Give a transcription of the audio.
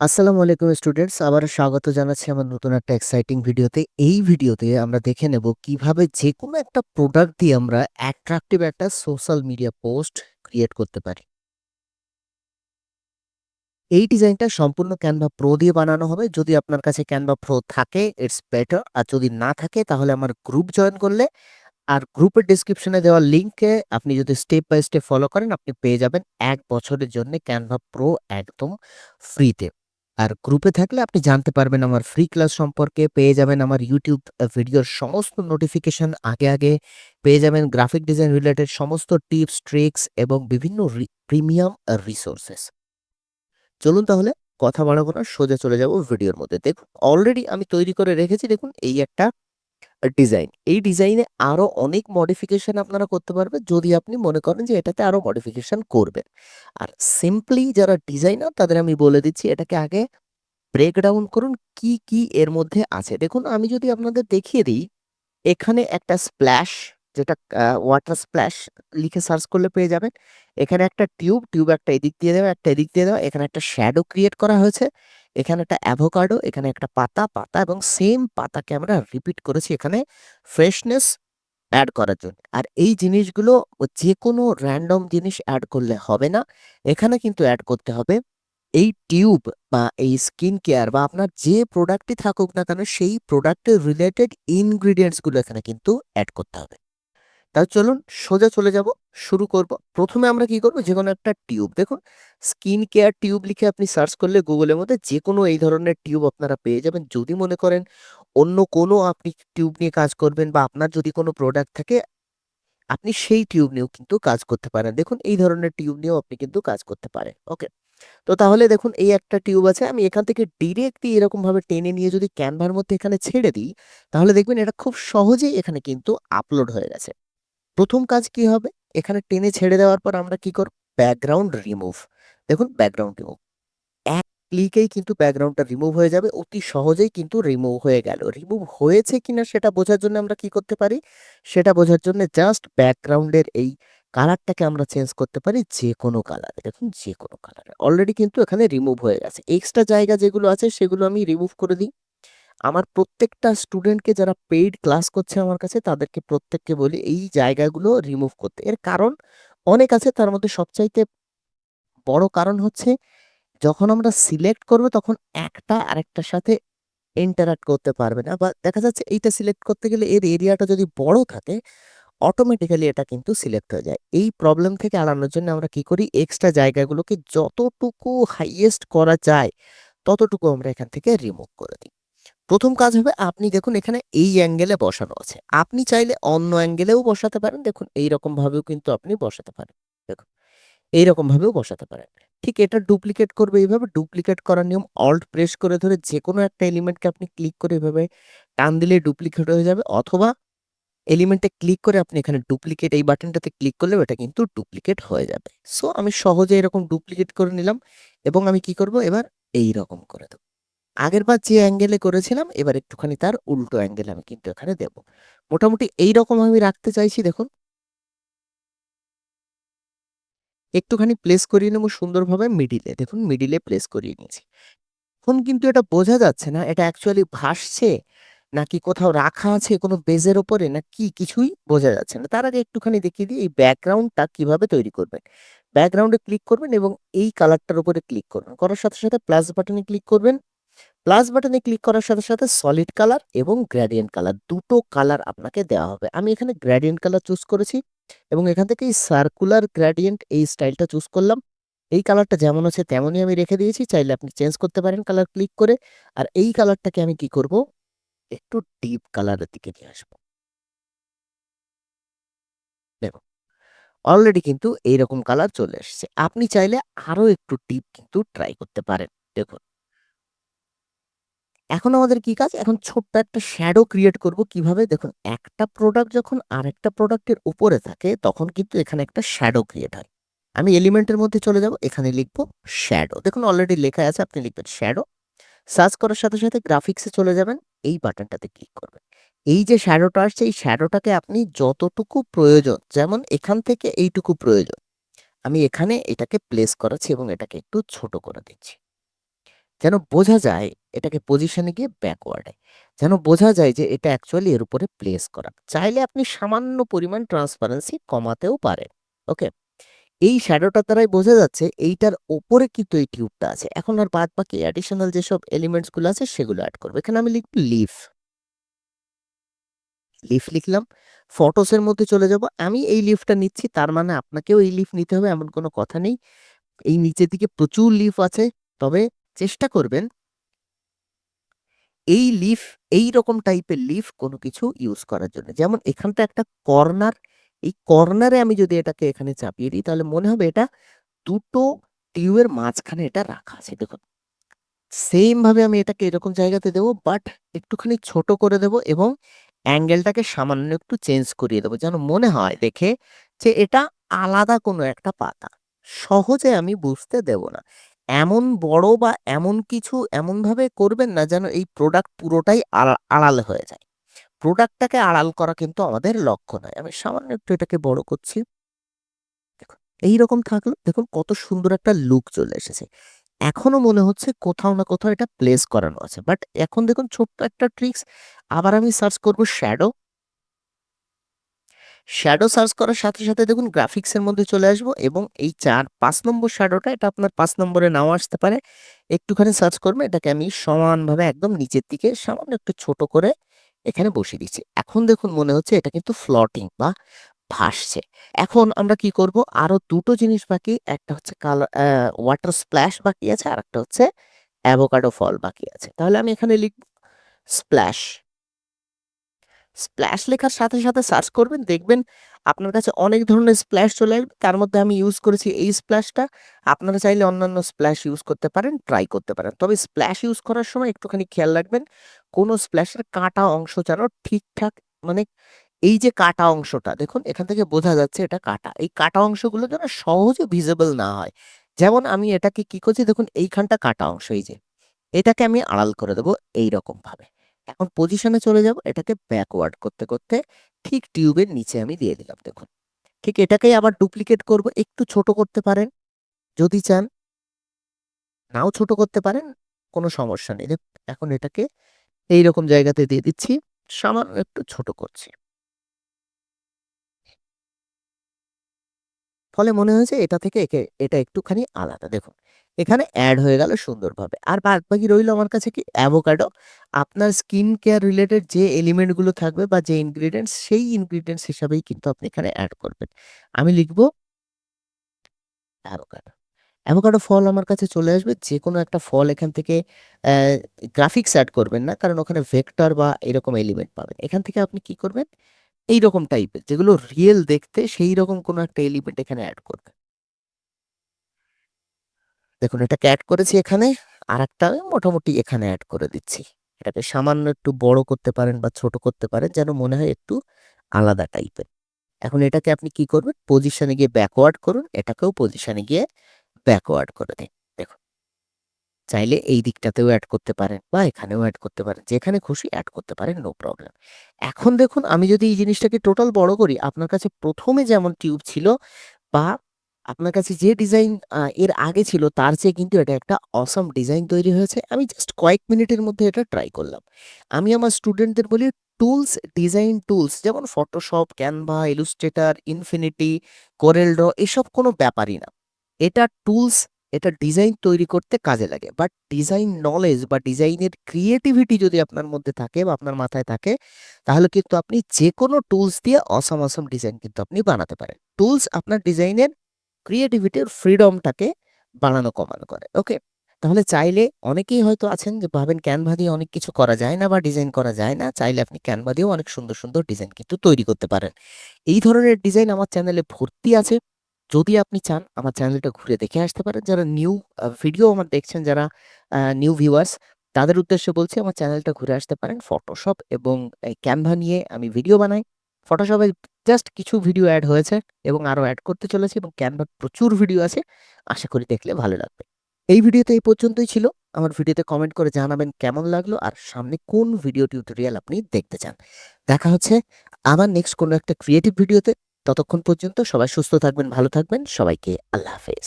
আসসালামু আলাইকুম স্টুডেন্টস, আবারও স্বাগত জানাচ্ছি আমার নতুন একটা এক্সাইটিং ভিডিওতে। এই ভিডিওতে আমরা দেখে নেব কীভাবে যে কোনো একটা প্রোডাক্ট দিয়ে আমরা অ্যাট্রাকটিভ একটা সোশ্যাল মিডিয়া পোস্ট ক্রিয়েট করতে পারি। এই ডিজাইনটা সম্পূর্ণ ক্যানভা প্রো দিয়ে বানানো হবে। যদি আপনার কাছে ক্যানভা প্রো থাকে ইটস বেটার আর যদি না থাকে, তাহলে আমার গ্রুপ জয়েন করলে। আর গ্রুপের ডিসক্রিপশনে দেওয়া লিঙ্কে আপনি যদি স্টেপ বাই স্টেপ ফলো করেন, আপনি পেয়ে যাবেন এক বছরের জন্য ক্যানভা প্রো একদম ফ্রিতে আর গ্রুপে থাকলে আপনি জানতে পারবেন আমার ফ্রি ক্লাস সম্পর্কে, পেয়ে যাবেন আমার ইউটিউব ভিডিওর সমস্ত নোটিফিকেশন আগে আগে। পেয়ে যাবেন গ্রাফিক ডিজাইন রিলেটেড সমস্ত টিপস ট্রিক্স এবং বিভিন্ন প্রিমিয়াম রিসোর্সেস চলুন তাহলে কথা বাড়াবো না, সোজা চলে যাব ভিডিওর মধ্যে। দেখুন অলরেডি আমি তৈরি করে রেখেছি। দেখুন, এই একটা ডিজাইন। এই ডিজাইনে আরও অনেক মডিফিকেশন আপনারা করতে পারবেন যদি আপনি মনে করেন যে এটাতে আরও মডিফিকেশন করবেন। আর সিম্পলি যারা ডিজাইনার তাদের আমি বলে দিচ্ছি এটাকে আগে ব্রেকডাউন করুন কি কি এর মধ্যে আছে। দেখুন আমি যদি আপনাদের দেখিয়ে দিই, এখানে একটা স্প্ল্যাশ যেটা ওয়াটার স্প্ল্যাশ লিখে সার্চ করলে পেয়ে যাবেন। এখানে একটা টিউব টিউব একটা এদিক দিয়ে দেওয়া, একটা এদিক দিয়ে দেওয়া, এখানে একটা শ্যাডো ক্রিয়েট করা হয়েছে। এখানে একটা অ্যাভোকাডো এখানে একটা পাতা পাতা এবং সেম পাতাকে আমরা রিপিট করেছি এখানে ফ্রেশনেস অ্যাড করার জন্য। আর এই জিনিসগুলো যে কোনো র্যান্ডম জিনিস অ্যাড করলে হবে না। এখানে কিন্তু অ্যাড করতে হবে এই টিউব বা এই স্কিন কেয়ার বা আপনার যে প্রোডাক্টই থাকুক না কেন, সেই প্রোডাক্টের রিলেটেড ইনগ্রিডিয়েন্টসগুলো এখানে কিন্তু অ্যাড করতে হবে। তাহলে চলুন সোজা চলে যাব, শুরু করব। প্রথমে আমরা কি করব? যে কোনো একটা টিউব। দেখুন, স্কিন কেয়ার টিউব লিখে আপনি সার্চ করলে গুগলের মধ্যে যে কোনো এই ধরনের টিউব আপনারা পেয়ে যাবেন। যদি মনে করেন অন্য কোনো আপনি টিউব নিয়ে কাজ করবেন বা আপনার যদি কোনো প্রোডাক্ট থাকে, আপনি সেই টিউব নিয়েও কিন্তু কাজ করতে পারেন। দেখুন, এই ধরনের টিউব নিয়েও আপনি কিন্তু কাজ করতে পারেন। ওকে? তো তাহলে দেখুন, এই একটা টিউব আছে। আমি এখান থেকে ডিরেক্টলি এরকম ভাবে টেনে নিয়ে যদি ক্যানভার মধ্যে এখানে ছেড়ে দিই, তাহলে দেখবেন এটা খুব সহজেই এখানে কিন্তু আপলোড হয়ে গেছে। প্রথম কাজ কি হবে? এখানে টেনে ছেড়ে দেওয়ার পর আমরা কি করব? Background remove. দেখুন, ব্যাকগ্রাউন্ড রিমুভ। এক ক্লিকেই কিন্তু ব্যাকগ্রাউন্ডটা রিমুভ হয়ে যাবে। অতি সহজেই কিন্তু রিমুভ হয়ে গেল। রিমুভ হয়েছে কিনা সেটা বোঝার জন্য আমরা কি করতে পারি? সেটা বোঝার জন্য জাস্ট ব্যাকগ্রাউন্ডের এই কালারটাকে আমরা চেঞ্জ করতে পারি যে কোনো কালারে। দেখুন যে কোনো কালারে। অলরেডি কিন্তু এখানে রিমুভ হয়ে গেছে। এক্সট্রা জায়গা যেগুলো আছে সেগুলো আমি রিমুভ করে দিই। আমার প্রত্যেকটা স্টুডেন্টকে যারা পেইড ক্লাস করছে আমার কাছে, তাদেরকে প্রত্যেককে বলি এই জায়গাগুলো রিমুভ করতে। এর কারণ অনেক আছে, তার মধ্যে সবচাইতে বড় কারণ হচ্ছে যখন আমরা সিলেক্ট করব তখন একটা আরেকটার সাথে ইন্টারাক্ট করতে পারবে না বা দেখা যাচ্ছে এইটা সিলেক্ট করতে গেলে এর এরিয়াটা যদি বড় থাকে অটোমেটিক্যালি এটা কিন্তু সিলেক্ট হয়ে যায়। এই প্রবলেম থেকে আড়ানোর জন্য আমরা কি করি? এক্সট্রা জায়গাগুলোকে যতটুকু হাইয়েস্ট করা যায়, ততটুকু আমরা এখান থেকে রিমুভ করে দিই। প্রথম কাজ হবে আপনি দেখুন এখানে এই অ্যাঙ্গেলে বসানো আছে। আপনি চাইলে অন্য অ্যাঙ্গেলেও বসাতে পারেন। দেখুন এইরকম ভাবেও কিন্তু আপনি বসাতে পারেন। দেখুন এইরকম ভাবেও বসাতে পারেন। ঠিক এটা ডুপ্লিকেট করবে এইভাবে। ডুপ্লিকেট করার নিয়ম অল্ট প্রেস করে ধরে যে কোনো একটা এলিমেন্টকে আপনি ক্লিক করে এভাবে টান দিলে ডুপ্লিকেট হয়ে যাবে। অথবা এলিমেন্টে ক্লিক করে আপনি এখানে ডুপ্লিকেট এই বাটনটাতে ক্লিক করলে এটা কিন্তু ডুপ্লিকেট হয়ে যাবে। সো আমি সহজে এরকম ডুপ্লিকেট করে নিলাম এবং আমি কি করব? এবার এই রকম করে দেবো। আগের বার যে অ্যাঙ্গেলে করেছিলাম, এবার একটুখানি তার উল্টো অ্যাঙ্গেল আমি কিন্তু এখানে দেব। মোটামুটি এই রকম আমি রাখতে চাইছি, দেখুন। একটুখানি প্লেস করিয়ে নেব সুন্দরভাবে মিডিলে দেখুন মিডিলে প্লেস করিয়ে নিয়েছি। এখন কিন্তু এটা বোঝা যাচ্ছে না, এটা অ্যাকচুয়ালি ভাসছে নাকি কোথাও রাখা আছে কোনো বেজের ওপরে, না কি কিছুই বোঝা যাচ্ছে না। তার আগে একটুখানি দেখিয়ে দিই, এই ব্যাকগ্রাউন্ডটা কীভাবে তৈরি করবেন। ব্যাকগ্রাউন্ডে ক্লিক করবেন এবং এই কালারটার উপরে ক্লিক করবেন। করার সাথে সাথে প্লাস বাটনে ক্লিক করবেন। প্লাস বাটনে ক্লিক করার সাথে সাথে সলিড কালার এবং গ্রেডিয়েন্ট কালার দুটো কালার আপনাকে দেওয়া হবে। আমি এখানে গ্রেডিয়েন্ট কালার চুজ করেছি এবং এখান থেকে এই সার্কুলার গ্রেডিয়েন্ট এই স্টাইলটা চুজ করলাম। এই কালারটা যেমন আছে তেমনই আমি রেখে দিয়েছি, চাইলে আপনি চেঞ্জ করতে পারেন কালার ক্লিক করে। আর এই কালারটাকে আমি কি করব? একটু ডিপ কালারের দিকে নিয়ে আসব। দেখো অলরেডি কিন্তু এইরকম কালার চলে এসেছে। আপনি চাইলে আরও একটু ডিপ কিন্তু ট্রাই করতে পারেন। দেখুন এখন আমাদের কি কাজ? এখন ছোট্ট একটা শ্যাডো ক্রিয়েট করব। কীভাবে? দেখুন, একটা প্রোডাক্ট যখন আরেকটা প্রোডাক্টের উপরে থাকে, তখন কিন্তু এখানে একটা শ্যাডো ক্রিয়েট হয়। আমি এলিমেন্টের মধ্যে চলে যাব, এখানে লিখব শ্যাডো দেখুন অলরেডি লেখা আছে, আপনি লিখবেন শ্যাডো সার্চ করার সাথে সাথে গ্রাফিক্সে চলে যাবেন, এই বাটনটাতে ক্লিক করবেন। এই যে শ্যাডোটা আসছে, এই শ্যাডোটাকে আপনি যতটুকু প্রয়োজন, যেমন এখান থেকে এইটুকু প্রয়োজন, আমি এখানে এটাকে প্লেস করাচ্ছি এবং এটাকে একটু ছোট করে দিচ্ছি। যেন বোঝা যায় এটাকে পজিশনে গিয়ে ব্যাকওয়ার্ডে যেন বোঝা যায় যে এটা অ্যাকচুয়ালি এর উপরে প্লেস করা। চাইলে আপনি সামান্য পরিমাণ ট্রান্সপারেন্সি কমাতেও পারেন ওকে এই শ্যাডোটার দ্বারাই বোঝা যাচ্ছে এইটার ওপরে কিন্তু এই টিউবটা আছে। এখন আর বাদ বাকি অ্যাডিশনাল যেসব এলিমেন্টসগুলো আছে সেগুলো অ্যাড করব। এখানে আমি লিখব লিফ লিফ লিখলাম। ফটোসের মধ্যে চলে যাব। আমি এই লিফটা নিচ্ছি, তার মানে আপনাকেও এই লিফ নিতে হবে, এমন কোনো কথা নেই। এই নিচের দিকে প্রচুর লিফ আছে। তবে চেষ্টা করবেন এই লিফ এই রকম টাইপের লিফ কোনো কিছু ইউজ করার জন্য। যেমন এখানটা একটা কর্নার এই কর্নারে আমি যদি এটাকে এখানে চাপিয়ে দিই, তাহলে মনে হবে এটা দুটো টিউবের মাঝখানে এটা রাখা আছে। দেখুন সেম ভাবে আমি এটাকে এরকম জায়গাতে দেবো বাট একটুখানি ছোট করে দেব এবং অ্যাঙ্গেলটাকে সামান্য একটু চেঞ্জ করিয়ে দেবো। যেন মনে হয়, দেখে যে এটা আলাদা কোনো একটা পাতা। সহজে আমি বুঝতে দেব না। এমন বড় বা এমন কিছু এমনভাবে করবেন না যেন এই প্রোডাক্ট পুরোটাই আড়া- আড়াল হয়ে যায়। প্রোডাক্টটাকে আড়াল করা কিন্তু আমাদের লক্ষ্য নয়। আমি সামান্য একটু এটাকে বড় করছি। দেখুন, এইরকম থাকল দেখুন কত সুন্দর একটা লুক চলে এসেছে। এখনও মনে হচ্ছে কোথাও না কোথাও এটা প্লেস করানো আছে। বাট এখন দেখুন ছোট্ট একটা ট্রিক্স আবার আমি সার্চ করব শ্যাডো শ্যাডো সার্চ করার সাথে সাথে দেখুন গ্রাফিক্সের মধ্যে চলে আসব এবং এই চার পাঁচ নম্বর শ্যাডোটা এটা আপনার পাঁচ নম্বরে নাও আসতে পারে। একটুখানি সার্চ করবে এটাকে আমি সমানভাবে একদম নিচের দিকে সামান্য একটু ছোট করে এখানে বসিয়ে দিচ্ছি। এখন দেখুন মনে হচ্ছে এটা কিন্তু ফ্লটিং বা ভাসছে। এখন আমরা কি করব? আরও দুটো জিনিস বাকি, একটা হচ্ছে কালার ওয়াটার স্প্ল্যাশ বাকি আছে, আর একটা হচ্ছে অ্যাভোকাডো ফল বাকি আছে। তাহলে আমি এখানে লিখব স্প্ল্যাশ স্প্ল্যাশ লেখার সাথে সাথে সার্চ করবেন, দেখবেন আপনার কাছে অনেক ধরনের স্প্ল্যাশ চলে আসবে। তার মধ্যে আমি ইউজ করেছি এই স্প্ল্যাশটা আপনারা চাইলে অন্যান্য স্প্ল্যাশ ইউজ করতে পারেন ট্রাই করতে পারেন। তবে স্প্ল্যাশ ইউজ করার সময় একটুখানি খেয়াল রাখবেন, কোনো স্প্ল্যাশের কাটা অংশ যেন ঠিকঠাক মানে এই যে কাটা অংশটা, দেখুন এখান থেকে বোঝা যাচ্ছে এটা কাটা। এই কাটা অংশগুলো যেন সহজে ভিজিবল না হয়। যেমন আমি এটাকে কি করছি, দেখুন এইখানটা কাটা অংশ, এই যে এটাকে আমি আড়াল করে দেবো এইরকম ভাবে এখন পজিশনে চলে যাব, এটাকে ব্যাকওয়ার্ড করতে করতে ঠিক টিউবের নিচে আমি দিয়ে দিলাম, দেখুন। ঠিক এটাকেই আবার ডুপ্লিকেট করব, একটু ছোট করতে পারেন, যদি চান। নাও ছোট করতে পারেন, কোনো সমস্যা নেই। এখন এটাকে এই রকম জায়গাতে দিয়ে দিচ্ছি, সামান্য একটু ছোট করছি। ফলে মনে হয়েছে এটা থেকে একে, এটা একটুখানি আলাদা, দেখুন। এখানে অ্যাড হয়ে গেল সুন্দরভাবে। আর বাদ বাকি রইল আমার কাছে কি? অ্যাভোকাডো আপনার স্কিন কেয়ার রিলেটেড যে এলিমেন্টগুলো থাকবে বা যে ইনগ্রিডিয়েন্টস সেই ইনগ্রিডিয়েন্টস হিসাবেই কিন্তু আপনি এখানে অ্যাড করবেন। আমি লিখব অ্যাভোকাডো অ্যাভোকাডো ফল আমার কাছে চলে আসবে। যে কোনো একটা ফল এখান থেকে গ্রাফিক্স অ্যাড করবেন না, কারণ ওখানে ভেক্টর বা এরকম এলিমেন্ট পাবেন। এখান থেকে আপনি কি করবেন? এই রকম টাইপের যেগুলো রিয়েল দেখতে সেই রকম কোনো একটা এলিমেন্ট এখানে অ্যাড করবেন। দেখুন, এটাকে অ্যাড করেছি এখানে আর একটা মোটামুটি এখানে অ্যাড করে দিচ্ছি। এটাকে সামান্য একটু বড় করতে পারেন বা ছোট করতে পারেন, যেন মনে হয় একটু আলাদা টাইপের এখন এটাকে আপনি কি করবেন? পজিশনে গিয়ে ব্যাকওয়ার্ড করুন, এটাকেও পজিশনে গিয়ে ব্যাকওয়ার্ড করে দিন। দেখুন। চাইলে এই দিকটাতেও অ্যাড করতে পারেন বা এখানেও অ্যাড করতে পারেন। যেখানে খুশি অ্যাড করতে পারেন নো প্রবলেম এখন দেখুন, আমি যদি এই জিনিসটাকে টোটাল বড় করি, আপনার কাছে প্রথমে যেমন টিউব ছিল বা আপনার কাছে যে ডিজাইন এর আগে ছিল তার চেয়ে কিন্তু এটা একটা অসম ডিজাইন তৈরি হয়েছে। আমি জাস্ট কয়েক মিনিটের মধ্যে এটা ট্রাই করলাম। আমি আমার স্টুডেন্টদের বলি টুলস ডিজাইন টুলস যেমন Photoshop Canva Illustrator infinity Corel draw এসব কোনো ব্যাপারই না। এটা টুলস এটা ডিজাইন তৈরি করতে কাজে লাগে। বাট ডিজাইন নলেজ বা ডিজাইনের ক্রিয়েটিভিটি যদি আপনার মধ্যে থাকে বা আপনার মাথায় থাকে, তাহলে কিন্তু আপনি যে কোনো টুলস দিয়ে অসম অসম ডিজাইন কিন্তু আপনি বানাতে পারেন। টুলস আপনার ডিজাইনের ক্রিয়েটিভিটির ফ্রিডমটাকে বাড়ানো কমানো করে ওকে তাহলে চাইলে অনেকেই হয়তো আছেন যে ভাবেন ক্যানভা দিয়ে অনেক কিছু করা যায় না বা ডিজাইন করা যায় না, চাইলে আপনি ক্যানভা দিয়েও অনেক সুন্দর সুন্দর ডিজাইন কিন্তু তৈরি করতে পারেন। এই ধরনের ডিজাইন আমার চ্যানেলে ভর্তি আছে। যদি আপনি চান, আমার চ্যানেলটা ঘুরে দেখে আসতে পারেন। যারা নিউ ভিডিও আমার দেখছেন, যারা নিউ ভিউয়ার্স তাদের উদ্দেশ্যে বলছি, আমার চ্যানেলটা ঘুরে আসতে পারেন ফটোশপ এবং ক্যানভা নিয়ে আমি ভিডিও বানাই। ফটোশপে জাস্ট কিছু ভিডিও অ্যাড হয়েছে এবং আরও অ্যাড করতে চলেছি এবং ক্যানভার প্রচুর ভিডিও আছে। আশা করি দেখলে ভালো লাগবে। এই ভিডিওতে এই পর্যন্তই ছিল। আমার ভিডিওতে কমেন্ট করে জানাবেন কেমন লাগল আর সামনে কোন ভিডিও টিউটোরিয়াল আপনি দেখতে চান। দেখা হচ্ছে আমার নেক্সট কোনো একটা ক্রিয়েটিভ ভিডিওতে ততক্ষণ পর্যন্ত সবাই সুস্থ থাকবেন, ভালো থাকবেন। সবাইকে আল্লাহ হাফেজ।